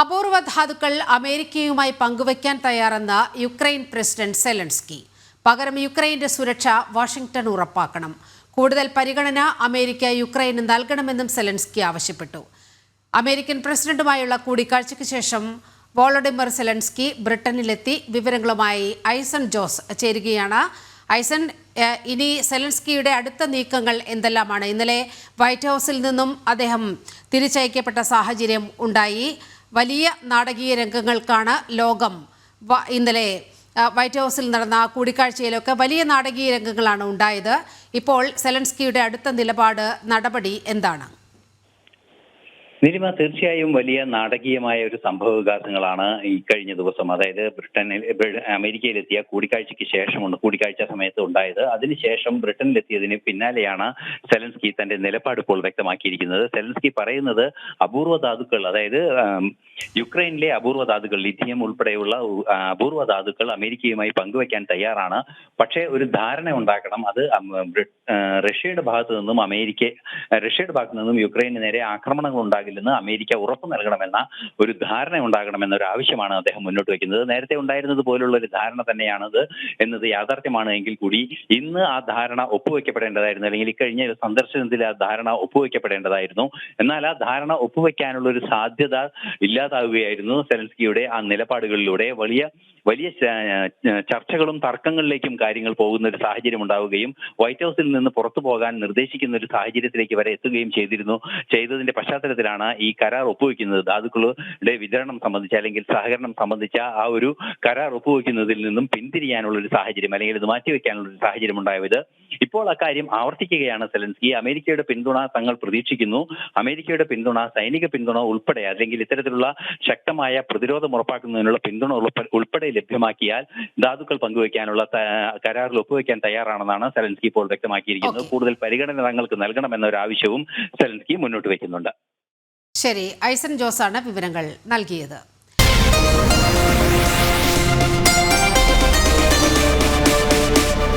അപൂർവ ധാതുക്കൾ അമേരിക്കയുമായി പങ്കുവയ്ക്കാൻ തയ്യാറെന്ന യുക്രൈൻ പ്രസിഡന്റ് സെലൻസ്കി. പകരം യുക്രൈന്റെ സുരക്ഷ വാഷിംഗ്ടൺ ഉറപ്പാക്കണം. കൂടുതൽ പരിഗണന അമേരിക്ക യുക്രൈന് നൽകണമെന്നും സെലൻസ്കി ആവശ്യപ്പെട്ടു. അമേരിക്കൻ പ്രസിഡന്റുമായുള്ള കൂടിക്കാഴ്ചയ്ക്ക് ശേഷം വോളഡിമർ സെലൻസ്കി ബ്രിട്ടനിലെത്തി വിവരങ്ങളുമായി ഐസൺ ജോസ് ചേരുകയാണ്. ഐസൺ ഇനി സെലൻസ്കിയുടെ അടുത്ത നീക്കങ്ങൾ എന്തെല്ലാമാണ്? ഇന്നലെ വൈറ്റ് ഹൗസിൽ നിന്നും അദ്ദേഹം തിരിച്ചയക്കപ്പെട്ട സാഹചര്യം ഉണ്ടായി. വലിയ നാടകീയ രംഗങ്ങൾക്കാണ് ലോകം ഇന്നലെ വൈറ്റ് ഹൗസിൽ നടന്ന കൂടിക്കാഴ്ചയിലൊക്കെ വലിയ നാടകീയ രംഗങ്ങളാണ് ഉണ്ടായത്. ഇപ്പോൾ സെലൻസ്കിയുടെ അടുത്ത നിലപാട് നടപടി എന്താണ്? നിരിമ തീർച്ചയായും വലിയ നാടകീയമായ ഒരു സംഭവ വികാസങ്ങളാണ് ഈ കഴിഞ്ഞ ദിവസം. അതായത് ബ്രിട്ടനിൽ ബ്രി- അമേരിക്കയിലെത്തിയ കൂടിക്കാഴ്ചയ്ക്ക് ശേഷമുണ്ട് കൂടിക്കാഴ്ച സമയത്ത് ഉണ്ടായത്. അതിനുശേഷം ബ്രിട്ടനിലെത്തിയതിന് പിന്നാലെയാണ് സെലൻസ്കി തന്റെ നിലപാട് ഇപ്പോൾ വ്യക്തമാക്കിയിരിക്കുന്നത്. സെലൻസ്കി പറയുന്നത് അപൂർവ ധാതുക്കൾ അതായത് യുക്രൈനിലെ അപൂർവ ധാതുക്കൾ ലിഥിയം ഉൾപ്പെടെയുള്ള അപൂർവ ധാതുക്കൾ അമേരിക്കയുമായി പങ്കുവയ്ക്കാൻ തയ്യാറാണ്. പക്ഷേ ഒരു ധാരണ ഉണ്ടാക്കണം അത് റഷ്യയുടെ ഭാഗത്തു നിന്നും അമേരിക്ക റഷ്യയുടെ ഭാഗത്തു നിന്നും യുക്രൈന് നേരെ ആക്രമണങ്ങൾ ഉണ്ടാകില്ലെന്ന് അമേരിക്ക ഉറപ്പ് നൽകണമെന്ന ഒരു ധാരണ ഉണ്ടാകണമെന്ന ഒരു ആവശ്യമാണ് അദ്ദേഹം മുന്നോട്ട് വെക്കുന്നത് നേരത്തെ ഉണ്ടായിരുന്നത് പോലുള്ള ഒരു ധാരണ തന്നെയാണത് എന്നത് യാഥാർത്ഥ്യമാണ് എങ്കിൽ കൂടി ഇന്ന് ആ ധാരണ ഒപ്പുവെക്കപ്പെടേണ്ടതായിരുന്നു. അല്ലെങ്കിൽ ഇക്കഴിഞ്ഞ സന്ദർശനത്തിൽ ആ ധാരണ ഒപ്പുവെക്കപ്പെടേണ്ടതായിരുന്നു. എന്നാൽ ആ ധാരണ ഒപ്പുവെക്കാനുള്ള ഒരു സാധ്യത ഇല്ലാതാവുകയായിരുന്നു. സെലൻസ്കിയുടെ ആ നിലപാടുകളിലൂടെ വലിയ വലിയ ചർച്ചകളും തർക്കങ്ങളിലേക്കും കാര്യങ്ങൾ പോകുന്ന ഒരു സാഹചര്യം ഉണ്ടാവുകയും വൈറ്റ് ഹൗസിൽ നിന്ന് പുറത്തു പോകാൻ നിർദ്ദേശിക്കുന്ന ഒരു സാഹചര്യത്തിലേക്ക് വരെ എത്തുകയും ചെയ്തിരുന്നു. ചെയ്തതിന്റെ പശ്ചാത്തലത്തിലാണ് ഈ കരാർ ഒപ്പുവെക്കുന്നത്. ധാതുക്കളുടെ വിതരണം സംബന്ധിച്ച അല്ലെങ്കിൽ സഹകരണം സംബന്ധിച്ച ആ ഒരു കരാർ ഒപ്പുവെക്കുന്നതിൽ നിന്നും പിന്തിരിയാനുള്ള ഒരു സാഹചര്യം അല്ലെങ്കിൽ ഇത് മാറ്റിവെക്കാനുള്ള ഒരു സാഹചര്യം ഉണ്ടായത്. ഇപ്പോൾ അക്കാര്യം ആവർത്തിക്കുകയാണ് സെലൻസ്കി. അമേരിക്കയുടെ പിന്തുണ തങ്ങൾ പ്രതീക്ഷിക്കുന്നു. അമേരിക്കയുടെ പിന്തുണ സൈനിക പിന്തുണ ഉൾപ്പെടെ അല്ലെങ്കിൽ ഇത്തരത്തിലുള്ള ശക്തമായ പ്രതിരോധം ഉറപ്പാക്കുന്നതിനുള്ള പിന്തുണ ഉൾപ്പെടെ ലഭ്യമാക്കിയാൽ ധാതുക്കൾ പങ്കുവയ്ക്കാനുള്ള കരാറിൽ ഒപ്പുവെക്കാൻ തയ്യാറാണെന്നാണ് സെലൻസ്കി ഇപ്പോൾ വ്യക്തമാക്കിയിരിക്കുന്നത്. കൂടുതൽ പരിഗണന തങ്ങൾക്ക് നൽകണമെന്ന ഒരു ആവശ്യവും സെലൻസ്കി മുന്നോട്ട് വെക്കുന്നുണ്ട്. ശരി ഐസൺ ജോസാണ് വിവരങ്ങൾ നൽകിയത്.